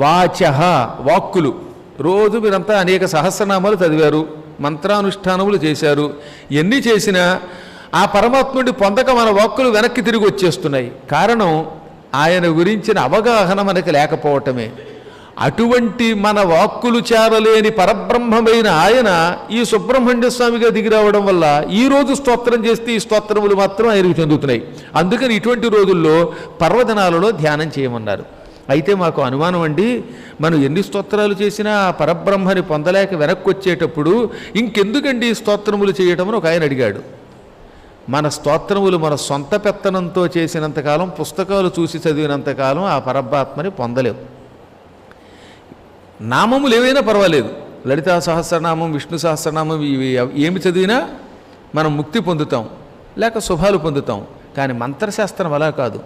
వాచ వాక్కులు. రోజు మీరంతా అనేక సహస్రనామాలు చదివారు మంత్రానుష్ఠానములు చేశారు. ఎన్ని చేసినా ఆ పరమాత్ముడి పొందక మన వాక్కులు వెనక్కి తిరిగి వచ్చేస్తున్నాయి. కారణం ఆయన గురించిన అవగాహన మనకి లేకపోవటమే. అటువంటి మన వాక్కులు చేరలేని పరబ్రహ్మమైన ఆయన ఈ సుబ్రహ్మణ్య స్వామిగా దిగిరావడం వల్ల ఈ రోజు స్తోత్రం చేస్తే ఈ స్తోత్రములు మాత్రం ఆయనకు చెందుతున్నాయి. అందుకని ఇటువంటి రోజుల్లో పర్వదినాలలో ధ్యానం చేయమన్నారు. అయితే మాకు అనుమానం అండి. మనం ఎన్ని స్తోత్రాలు చేసినా ఆ పరబ్రహ్మని పొందలేక వెనక్కి వచ్చేటప్పుడు ఇంకెందుకండి ఈ స్తోత్రములు చేయటమని ఒక ఆయన అడిగాడు. మన స్తోత్రములు మన సొంత పెత్తనంతో చేసినంతకాలం పుస్తకాలు చూసి చదివినంతకాలం ఆ పరబ్రాత్మని పొందలేవు నామములు ఏవైనా పర్వాలేదు. లలితా సహస్రనామం విష్ణు సహస్రనామం ఇవి ఏమి చదివినా మనం ముక్తి పొందుతాం లేక శుభాలు పొందుతాం. కానీ మంత్రశాస్త్రం అలా కాదు.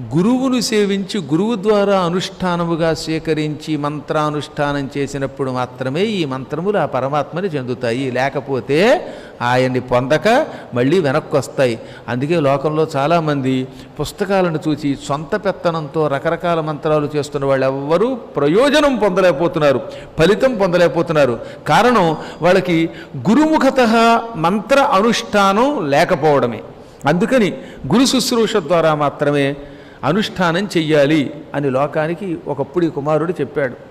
గురువును సేవించి గురువు ద్వారా అనుష్ఠానముగా స్వీకరించి మంత్రానుష్ఠానం చేసినప్పుడు మాత్రమే ఈ మంత్రములు ఆ పరమాత్మని చెందుతాయి. లేకపోతే ఆయన్ని పొందక మళ్ళీ వెనక్కి వస్తాయి అందుకే లోకంలో చాలామంది పుస్తకాలను చూసి సొంత పెత్తనంతో రకరకాల మంత్రాలు చేస్తున్న వాళ్ళు ఎవ్వరూ ప్రయోజనం పొందలేకపోతున్నారు. ఫలితం పొందలేకపోతున్నారు. కారణం వాళ్ళకి గురుముఖత మంత్ర అనుష్ఠానం లేకపోవడమే. అందుకని గురు శుశ్రూష ద్వారా మాత్రమే అనుష్ఠానం చెయ్యాలి. అని లోకానికి ఒకప్పుడు ఈ కుమారుడు చెప్పాడు.